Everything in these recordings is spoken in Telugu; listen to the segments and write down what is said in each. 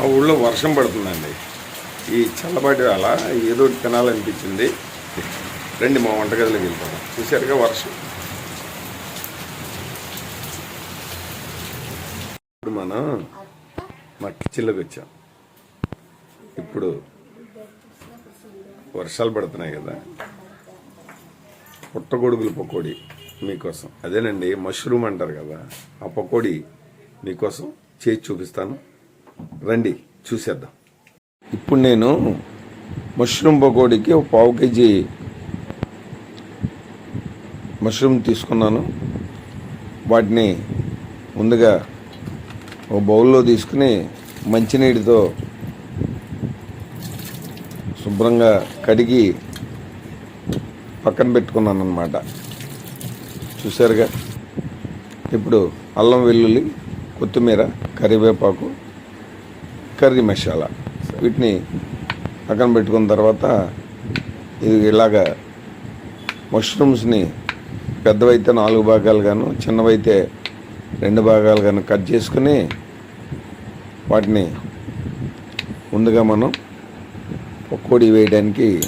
మా ఊళ్ళో వర్షం పడుతుందండి. ఈ చల్లబాటి వేళ ఏదో ఒకటి తినాలనిపించింది. రండి మా వంటగదిలోకి వెళ్ళిపోదాం చూసారుగా వర్షం. ఇప్పుడు మనం మా కిచెన్లోకి వచ్చాం. ఇప్పుడు వర్షాలు పడుతున్నాయి కదా. పుట్టగొడుగులు పకోడీ మీకోసం. అదేనండి మష్రూమ్ అంటారు కదా. ఆ పకోడీ మీకోసం చేసి చూపిస్తాను. రండి చూసేద్దాం. ఇప్పుడు నేను మష్రూమ్ పకోడీకి ఒక పావు కేజీ మష్రూమ్ తీసుకున్నాను. వాటిని ముందుగా ఒక బౌల్లో తీసుకుని మంచినీటితో శుభ్రంగా కడిగి పక్కన పెట్టుకున్నాను అనమాట చూసారుగా ఇప్పుడు అల్లం వెల్లుల్లి కొత్తిమీర కరివేపాకు కర్రీ మసాలా వీటిని పక్కన పెట్టుకున్న తర్వాత ఇది ఇలాగా మష్రూమ్స్ని పెద్దవైతే నాలుగు భాగాలుగాను చిన్నవైతే రెండు భాగాలుగాను కట్ చేసుకుని వాటిని ముందుగా మనం పకోడీ వేయడానికి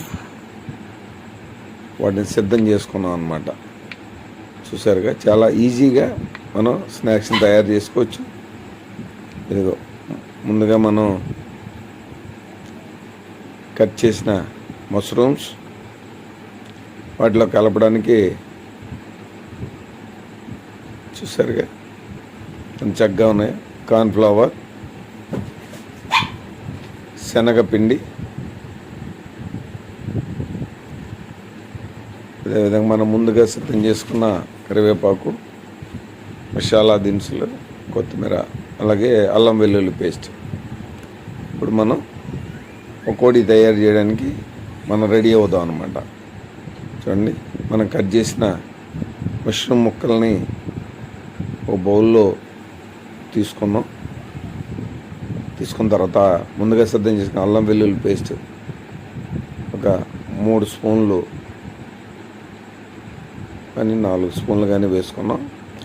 వాటిని సిద్ధం చేసుకున్నాం అనమాట చూసారుగా? చాలా ఈజీగా మనం స్నాక్స్ని తయారు చేసుకోవచ్చు. ఇదిగో. ముందుగా మనం కట్ చేసిన మష్రూమ్స్ వాటిలో కలపడానికి చూసారుగా కొంచెం చక్కగా ఉన్నాయి. కార్న్ఫ్లవర్ శనగపిండి అదేవిధంగా మనం ముందుగా సిద్ధం చేసుకున్న కరివేపాకు మసాలా దినుసులు కొత్తిమీర అలాగే అల్లం వెల్లుల్లి పేస్ట్. ఇప్పుడు మనం పకోడీ తయారు చేయడానికి మనం రెడీ అవుదాం అనమాట చూడండి మనం కట్ చేసిన మష్రూమ్ ముక్కల్ని ఒక బౌల్లో తీసుకున్నాం. తీసుకున్న తర్వాత ముందుగా సిద్ధం చేసిన అల్లం వెల్లుల్లి పేస్ట్ ఒక మూడు స్పూన్లు కానీ నాలుగు స్పూన్లు కానీ వేసుకున్నాం.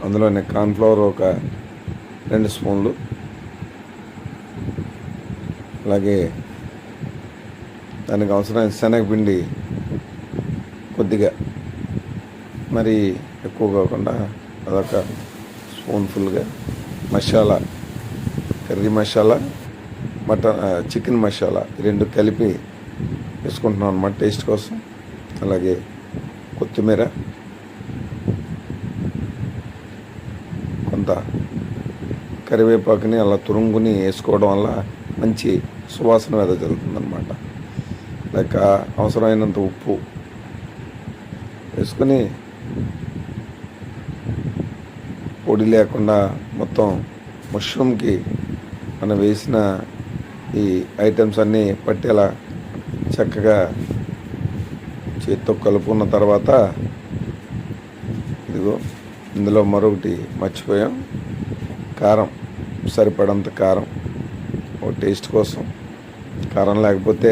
అందులోనే కార్న్ఫ్లవర్ ఒక రెండు స్పూన్లు. అలాగే దానికి అవసరమైన శనగపిండి కొద్దిగా. మరి ఎక్కువ కాకుండా అదొక స్పూన్ఫుల్గా masala curry masala mutton chicken masala ఈ రెండు కలిపి వేసుకుంటున్నాం అనమాట టేస్ట్ కోసం. అలాగే కొత్తిమీర కొంత కరివేపాకుని అలా తురుముకుని వేసుకోవడం వల్ల మంచి సువాసన వెదజల్లుతుంది అనమాట లేక అవసరమైనంత ఉప్పు వేసుకొని పొడి లేకుండా మొత్తం మష్రూమ్కి మనం వేసిన ఈ ఐటమ్స్ అన్నీ పట్టేలా చక్కగా చేతితో కలుపుకున్న తర్వాత ఇదిగో ఇందులో మరొకటి మర్చిపోయాం. కారం సరిపడంత కారం ఓ టేస్ట్ కోసం. కారం లేకపోతే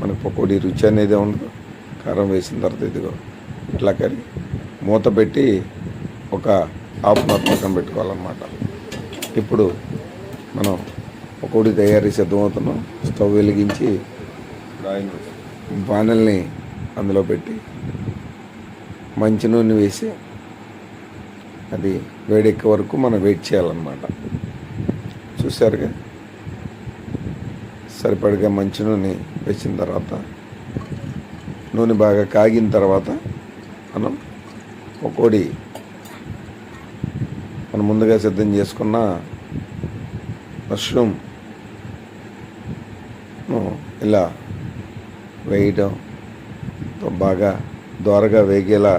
మనకు పకోడీ రుచి అనేది ఉండదు. కారం వేసిన తర్వాత ఇదిగో ఇట్లా కరి మూత పెట్టి ఒక హాఫ్ అన్ అవర్ పక్కన పెట్టుకోవాలన్నమాట. ఇప్పుడు మనం పకోడీ తయారీ సిద్ధమవుతున్నాం స్టవ్ వెలిగించి బాణల్ని అందులో పెట్టి మంచి నూనె వేసి అది వేడెక్కే వరకు మనం వెయిట్ చేయాలన్నమాట. చూసారుగా సరిపడిగా మంచి నూనె వేసిన తర్వాత నూనె బాగా కాగిన తర్వాత మనం పకోడి మనం ముందుగా సిద్ధం చేసుకున్న మష్రూమ్ ఇలా వేయడం బాగా దోరగా వేగేలా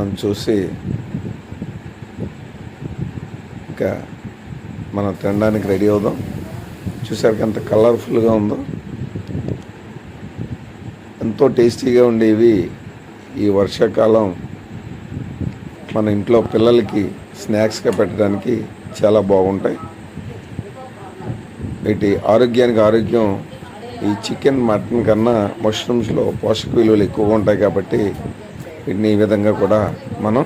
మనం చూసి ఇంకా మనం తినడానికి రెడీ అవుదాం. చూసారికి ఎంత కలర్ఫుల్గా ఉందో. ఎంతో టేస్టీగా ఉండేవి ఈ వర్షాకాలం మన ఇంట్లో పిల్లలకి స్నాక్స్గా పెట్టడానికి చాలా బాగుంటాయి. వీటి ఆరోగ్యానికి ఆరోగ్యం ఈ చికెన్ మటన్ కన్నా మష్రూమ్స్లో పోషక విలువలు ఎక్కువగా ఉంటాయి కాబట్టి వీటిని ఈ విధంగా కూడా మనం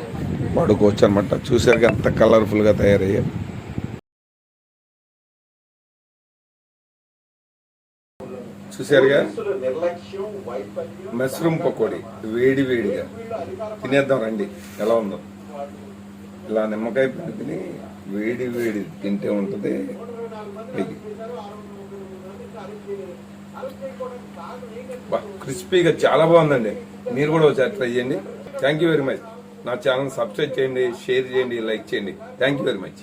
వాడుకోవచ్చు అనమాట చూసారుగా అంత కలర్ఫుల్గా తయారయ్యాయి. చూసారుగా మష్రూమ్ పకోడీ వేడి వేడిగా. తినేద్దాం రండి ఎలా ఉందో. ఇలా నిమ్మకాయ పిండి తిని వేడి వేడి తింటే ఉంటుంది. క్రిస్పీగా చాలా బాగుందండి. మీరు కూడా ఒకసారి ట్రై చేయండి. థ్యాంక్ యూ వెరీ మచ్ నా ఛానల్ సబ్స్క్రైబ్ చేయండి షేర్ చేయండి లైక్ చేయండి. Thank you very much